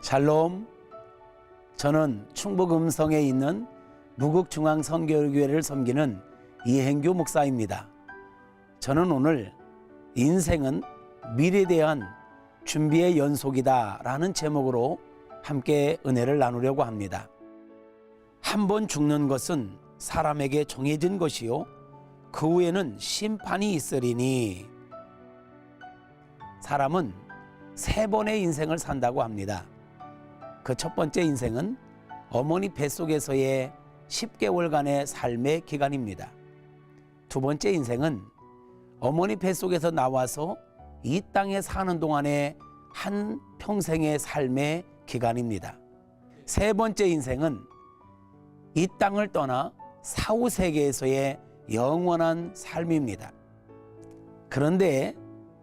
샬롬. 저는 충북 음성에 있는 무국중앙선교교회를 섬기는 이행규 목사입니다. 저는 오늘 인생은 미래에 대한 준비의 연속이다 라는 제목으로 함께 은혜를 나누려고 합니다. 한 번 죽는 것은 사람에게 정해진 것이요. 그 후에는 심판이 있으리니 사람은 세 번의 인생을 산다고 합니다. 그 첫 번째 인생은 어머니 뱃속에서의 10개월간의 삶의 기간입니다. 두 번째 인생은 어머니 뱃속에서 나와서 이 땅에 사는 동안의 한 평생의 삶의 기간입니다. 세 번째 인생은 이 땅을 떠나 사후 세계에서의 영원한 삶입니다. 그런데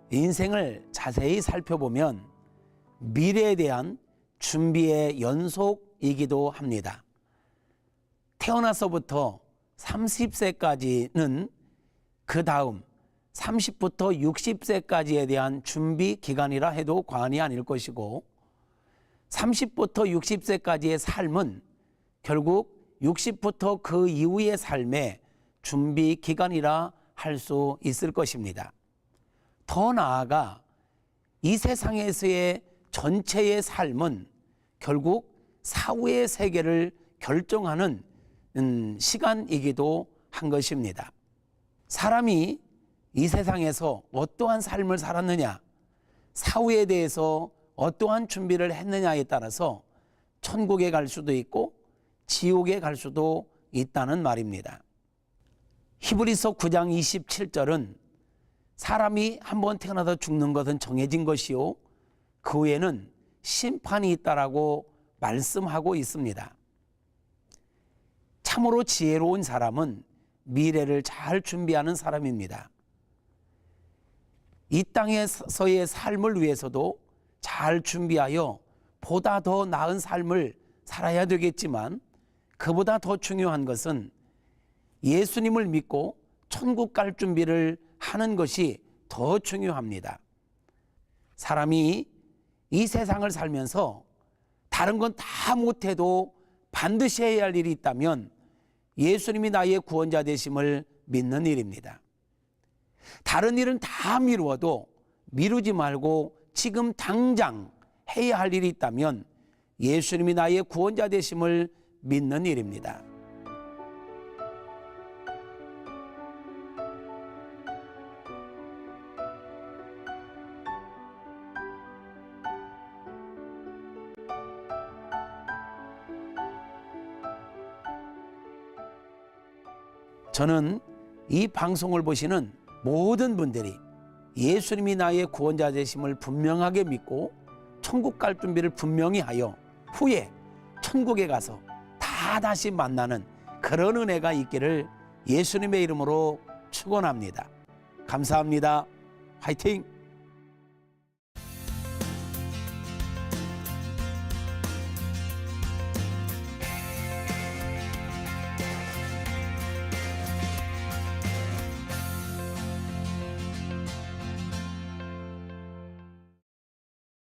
인생을 자세히 살펴보면 미래에 대한 준비의 연속이기도 합니다. 태어나서부터 30세까지는 그 다음 30부터 60세까지에 대한 준비 기간이라 해도 과언이 아닐 것이고 30부터 60세까지의 삶은 결국 60부터 그 이후의 삶의 준비 기간이라 할 수 있을 것입니다. 더 나아가 이 세상에서의 전체의 삶은 결국 사후의 세계를 결정하는 음, 시간이기도 한 것입니다. 사람이 이 세상에서 어떠한 삶을 살았느냐, 사후에 대해서 어떠한 준비를 했느냐에 따라서 천국에 갈 수도 있고 지옥에 갈 수도 있다는 말입니다. 히브리서 9장 27절은 사람이 한 번 태어나서 죽는 것은 정해진 것이요 그 후에는 심판이 있다라고 말씀하고 있습니다. 참으로 지혜로운 사람은 미래를 잘 준비하는 사람입니다. 이 땅에서의 삶을 위해서도 잘 준비하여 보다 더 나은 삶을 살아야 되겠지만 그보다 더 중요한 것은 예수님을 믿고 천국 갈 준비를 하는 것이 더 중요합니다. 사람이 이 세상을 살면서 다른 건 다 못해도 반드시 해야 할 일이 있다면 예수님이 나의 구원자 되심을 믿는 일입니다. 다른 일은 다 미루어도 미루지 말고 지금 당장 해야 할 일이 있다면 예수님이 나의 구원자 되심을 믿는 일입니다. 저는 이 방송을 보시는 모든 분들이 예수님이 나의 구원자 되심을 분명하게 믿고 천국 갈 준비를 분명히 하여 후에 천국에 가서 다 다시 만나는 그런 은혜가 있기를 예수님의 이름으로 축원합니다. 감사합니다. 화이팅!